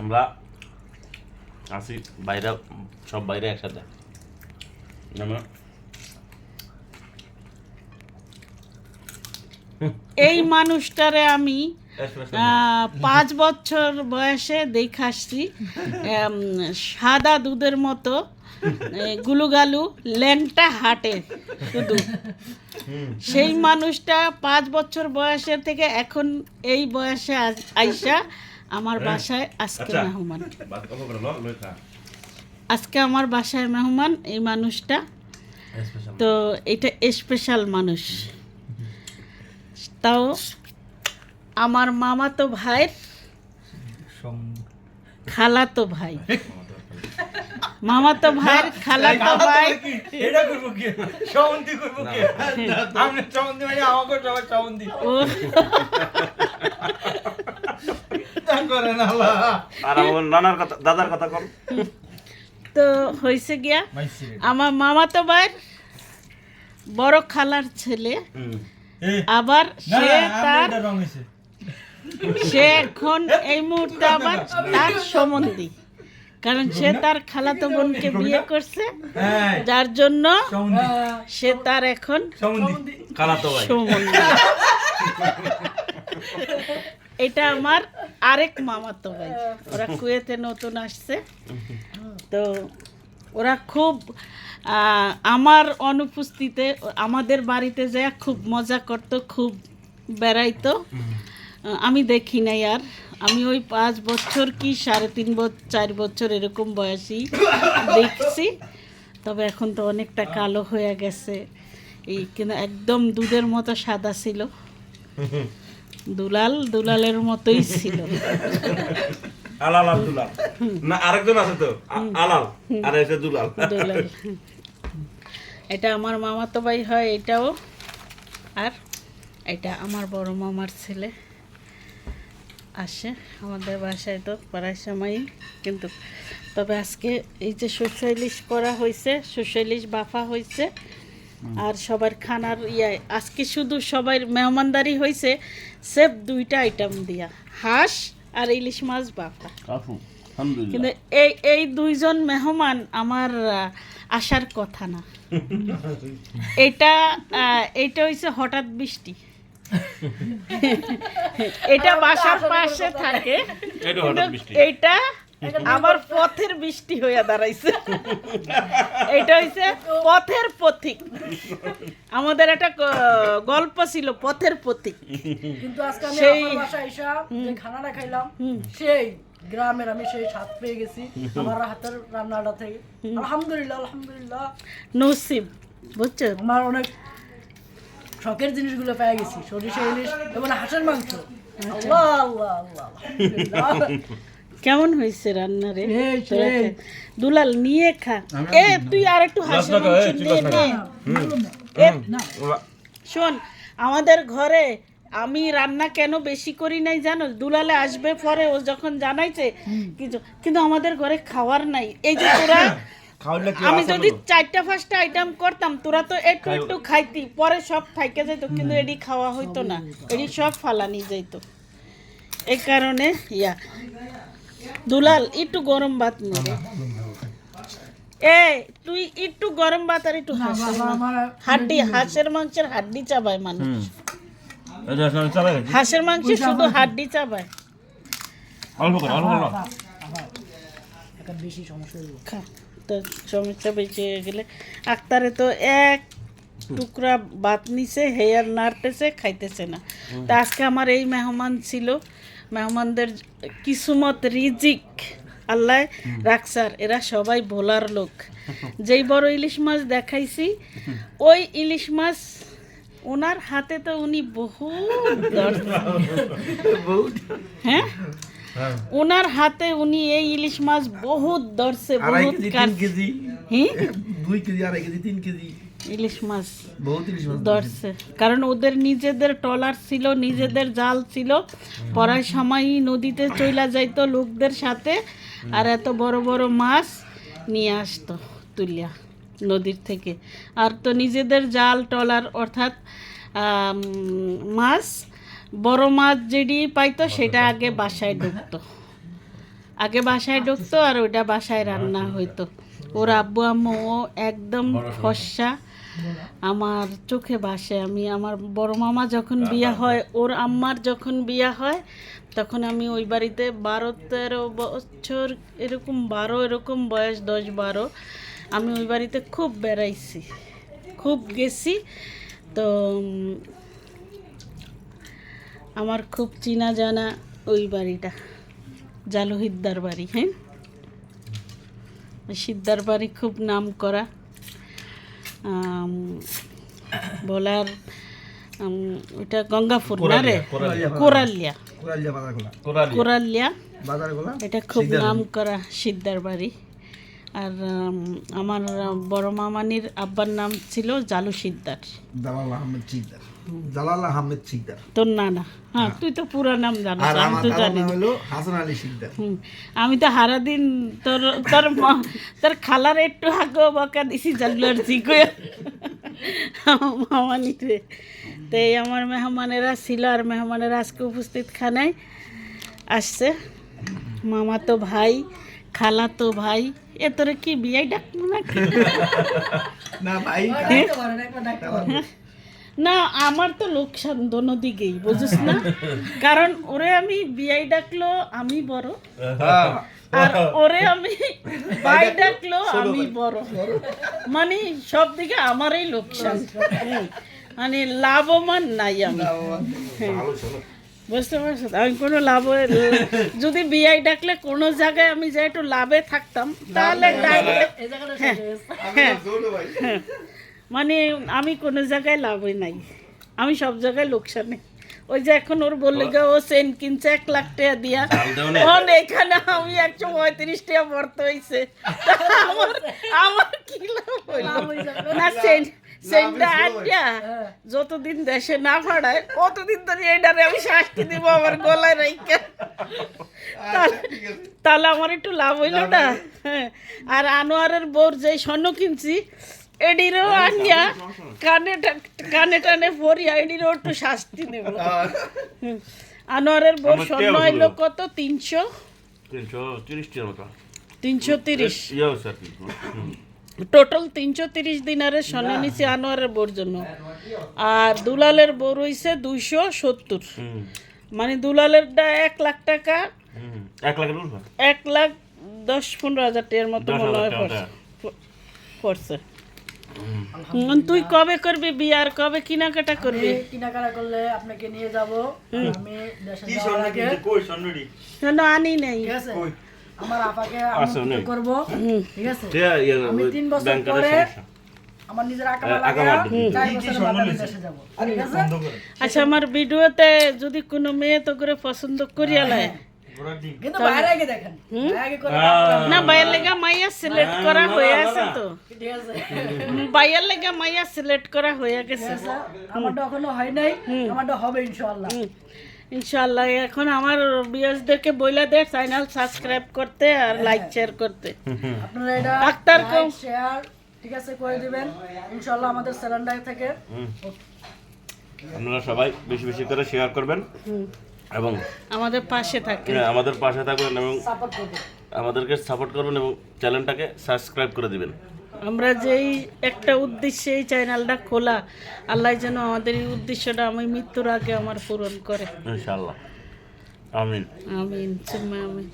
আমরা আসি বাইরে সব বাইরে একসাথে। আমরা এই মানুষটারে আমি পাঁচ বছর বয়সে দেখে আসছি। সাদা দুধের মতো গুলুগালু ল্যাংটা হাটে শুধু। সেই মানুষটা পাঁচ বছর বয়সের থেকে এখন এই বয়সে আইসা আমার বাসায় আজকে আচ্ছা। মেহমান। আজকে আমার বাসায় মেহমান এই মানুষটা। তো এটা স্পেশাল মানুষ। তাও আমার মামাতো ভাইয়ের খালাতো ভাই। মামাতো ভাইয়ের খালাতো ভাই। এটা করব কি? সমন্তি করব কি? আমি সমন্তি মানে আমাকে সবাই সমন্তি ও তা করে না আল্লাহ আর আমার নানার কথা দাদার কথা কর তো হয়েছে গিয়া আমার মামাতো ভাইয়ের বড় খালার ছেলে। আবার সে তার হইছে। সে এখন এই মুহূর্তে আবার তার সম্বন্ধী। কারণ সে তার খালাতো বোনকে বিয়ে করছে। হ্যাঁ। যার জন্য সে তার এখন সম্বন্ধী। এটা আমার আরেক মামাতো ভাই। ওরা কুয়েতে নতুন আসছে। তো ওরা খুব আমার অনুপস্থিতিতে, আমাদের বাড়িতে যায় খুব মজা করতো, খুব বেড়াইতো আমি দেখি নাই আর। আমি ওই পাঁচ বছর কি সাড়ে তিন বছর চার বছর এরকম বয়সী দেখছি। তবে এখন তো অনেকটা কালো হয়ে গেছে। এই কিন্তু একদম দুধের মতো সাদা ছিল। দুলাল দুলালের মতোই ছিল। আলাল আর দুলাল। না আরেকজন আছে তো আলাল আর এসে দুলাল। দুলাল। এটা আমার মামাতো ভাই হয় এটাও। আর এটা আমার বড় মামার ছেলে আসে আমাদের বাসায় তো প্রায় সময়ই। কিন্তু তবে আজকে এই যে শস্য ইলিশ করা হয়েছে শস্য ইলিশ বাফা হয়েছে আর সবার খানার ইয়ে আজকে শুধু সবার মেহমানদারি হয়েছে সেফ দুইটা আইটেম দিয়া। হাঁস আর ইলিশ মাছ বাফা কিন্তু এই এই দুইজন মেহমান আমার আসার কথা না। এটা আহ, এটা হইছে হঠাৎ বৃষ্টি। এটা বাসার পাশে থাকে। এটা আমার পথের বৃষ্টি হইয়া দাঁড়াইছে। এটা হইছে পথের পথিক আমাদের একটা গল্প ছিল পথের পথিক কিন্তু আজকে আমি সেই- আমার বাসায় এসে যে খানাটা খাইলাম সেই গ্রামের আমি সেই স্বাদ পেয়ে গেছি। আমার হাতের রান্নাটা থেকে। আলহামদুলিল্লাহ আলহামদুলিল্লাহ। নসিব বুঝছ? আমার অনেক শখের জিনিসগুলো পেয়ে গেছি। সরিষা ইলিশ এবং হাঁসের মাংস। আল্লাহ আল্লাহ আল্লাহ আলহামদুলিল্লাহ। কেমন হয়েছে রান্না রে। দুলাল নিয়ে খা। এ তুই আর একটু হাসি। এ, শোন আমাদের ঘরে আমি রান্না কেন বেশি করি নাই জানো? দুলালে আসবে পরে ও যখন জানাইছে কিছু কিন্তু আমাদের ঘরে খাওয়ার নাই। এই যে তোরা আমি যদি? চারটা পাঁচটা আইটেম করতাম তোরা তো একটু একটু খাইতি পরে সব থাইকে যাইতো কিন্তু এডি খাওয়া হইতো না। এডি সব ফালানি যাইতো। এই কারণে ইয়া। দুলাল একটু গরম ভাত নিয়ে এ তুই একটু গরম ভাত আর একটু হাঁসের বাবা, হাড্ডি হাঁসের মাংসের হাড্ডি চাবায় মানুষ হাঁসের মাংস শুধু হাড্ডি চাবায় অল্প করে অল্প করে বেশি সমস্যা তো সমস্যা বেশি হয়ে গেলে আক্তারে তো এক টুকরা ভাত নিছে হেয়ার নাড়তেছে খাইতেছে না। তা আজকে আমার এই মেহমান ছিল। মেহমানদের কিসমত রিজিক আল্লাহ রাখসার এরা সবাই ভোলার লোক। যেই বড় ইলিশ মাছ দেখাইছি ওই ইলিশ মাছ ওনার হাতে তো উনি বহু হ্যাঁ? ওনার হাতে উনি এই ইলিশ মাছ বহুত ধরছে আড়াই বহুত কেজি হ্যাঁ দুই কেজি আড়াই কেজি তিন কেজি। ইলিশ মাছ বহুত ইলিশ মাছ ধরছে। কারণ ওদের নিজেদের ট্রলার ছিল নিজেদের জাল ছিল। পড়ার সময়ই নদীতে চইলা যাইতো লোকদের সাথে। আর এত বড় বড় মাছ নিয়ে আসতো তুলিয়া নদীর থেকে। আর তো নিজেদের জাল ট্রলার অর্থাৎ মাছ বড় মাছ যেটি পাইতো সেটা আগে বাসায় ঢুকতো। আগে বাসায় ঢুকতো আর ওইটা বাসায় রান্না হইতো। ওর আব্বু আম্মু ও একদম ফর্সা আমার চোখে বাসে আমি আমার বড় মামা যখন বিয়া হয় ওর আম্মার যখন বিয়া হয় তখন আমি ওই বাড়িতে বারো তেরো বছর এরকম বারো এরকম বয়স দশ বারো আমি ওই বাড়িতে খুব বেড়াইছি। খুব গেছি। তো আমার খুব চেনা জানা ওই বাড়িটা। জালুহিদ্দার বাড়ি হ্যাঁ? ওই সিদ্ধার বাড়ি খুব নাম করা। বলার ওটা গঙ্গাপুর না রে? কোরালিয়া কোরালিয়া এটা খুব নাম করা সিদ্ধার বাড়ি। আর আমার বড় মামানির আব্বার নাম ছিল জালু সিদ্ধার। জালাল আহমেদ শিকদার। জালাল আহমেদ শিকদার তোর নানা। হ্যাঁ তুই তো পুরো নাম জানিস আর আমি আমার তো জানি হলো হাসান আলী শিকদার। আমি তো হারাদিন তোর তোর তোর খালার একটু আগে বকা দিছি জানলার জিগো মামা নিতে। তো এই আমার মেহমানেরা ছিল আর মেহমানেরা আজকে উপস্থিত খানায় আসছে। মামা তো ভাই খালা তো ভাই। এ তোরে কি বিয়াই ডাকবো নাকি? না ভাই না আমার তো লোকসান দোনো দিকেই বুঝিস না? কারণ ওরে আমি বিয়াই ডাকলো আমি বড়। আর ওরে আমি বাই ডাকলো আমি বড়। মানে সব দিকে আমারই লোকসান। হুম। মানে লাভবান নাই আমি। হ্যাঁ। বুঝতে পারছ? আমি কোনো লাভ যদি বিয়াই ডাকলে কোনো জায়গায় আমি যে একটু লাভে থাকতাম তাহলে হয়ে। হ্যাঁ হ্যাঁ। মানে আমি কোনো জায়গায় লাভই নাই। আমি সব জায়গায় লোকসানে। ওই যে এখন ওর বললে গো ও সেন কিনছে এক লাখ টাকা দিয়া। এখন এখানে আমি একশো পঁয়ত্রিশ টাকা ভরতে হয়েছে আমার আমার কি লাভ হইল? না। সেন সেনটা আড্ডা যতদিন দেশে না ফাড়ায় কতদিন ধরে এইটারে আমি শাস্তি দিব আমার গলায় রাইকা তাহলে তাহলে আমার একটু লাভ হইল না। হ্যাঁ। আর আনোয়ারের বোর যে স্বর্ণ কিনছি এডিরও আনিয়া। কানে কানে টানে পরিয়া এডিরও একটু শাস্তি দেব আনোয়ারের বোর আমার স্বর্ণ হইল কত? তিনশো? তিনশো তিরিশ ইয়ে টোটাল তিনশো তিরিশ দিনারের স্বর্ণ নিচে আনোয়ারের বোর জন্য। আর দুলালের বোর হইছে দুইশো সত্তর। মানে দুলালেরটা এক লাখ টাকা। এক লাখ দশ পনেরো হাজার টাকার মতো মনে হয় পড়ছে। হুম, তুই কবে করবি বিয়ার কবে কেনাকাটা করবি? কেনাকাটা করলে আপনাকে নিয়ে যাব। আমি দেশে যাওয়ার আগে কেন আনি নাই? ঠিক আছে? আমার আপাকে আচ্ছা, নেই। করব। ঠিক আছে? ইয়ে, আমি তিন বছর পরে আমার নিজের আঁকা হ্যাঁ, লাগা আঁকা মাটি। চার বছরের বাদে দেশে যাব। আচ্ছা আমার ভিডিওতে যদি কোনো মেয়ে তো করে পছন্দ করিয়া লাই কিন্তু বাইরে আগে দেখেন। বাইরে আগে করে না বাইয়ের লেগা মাইয়া সিলেক্ট করা হয়ে আছে তো। ঠিক আছে। বাইয়ের লেগা মাইয়া সিলেক্ট করা হয়ে গেছে। আমারটা এখনও হয় নাই। আমারটা হবে ইনশাআল্লাহ। হুম, ইনশাআল্লাহ এখন আমার বিয়াসদেরকে বইলা দে চ্যানেল সাবস্ক্রাইব করতে আর লাইক শেয়ার করতে। আপনারা এটা আক্তার কম- শেয়ার ঠিক আছে করে দিবেন। ইনশাআল্লাহ আমাদের স্যালেন্ডার থেকে। আপনারা সবাই বেশি বেশি করে শেয়ার করবেন। এবং আমাদের পাশে থাকবেন হ্যাঁ, আমাদের পাশে থাকবেন এবং আমাদেরকে সাপোর্ট করবেন এবং চ্যানেলটাকে সাবস্ক্রাইব করে দিবেন। আমরা যেই একটা উদ্দেশ্যে এই চ্যানেলটা খোলা আল্লাহ যেন আমাদের এই উদ্দেশ্যটা আমি মৃত্যুর আগে আমার পূরণ করে। ইনশাআল্লাহ। আমিন। আমিন সুম্মা আমিন।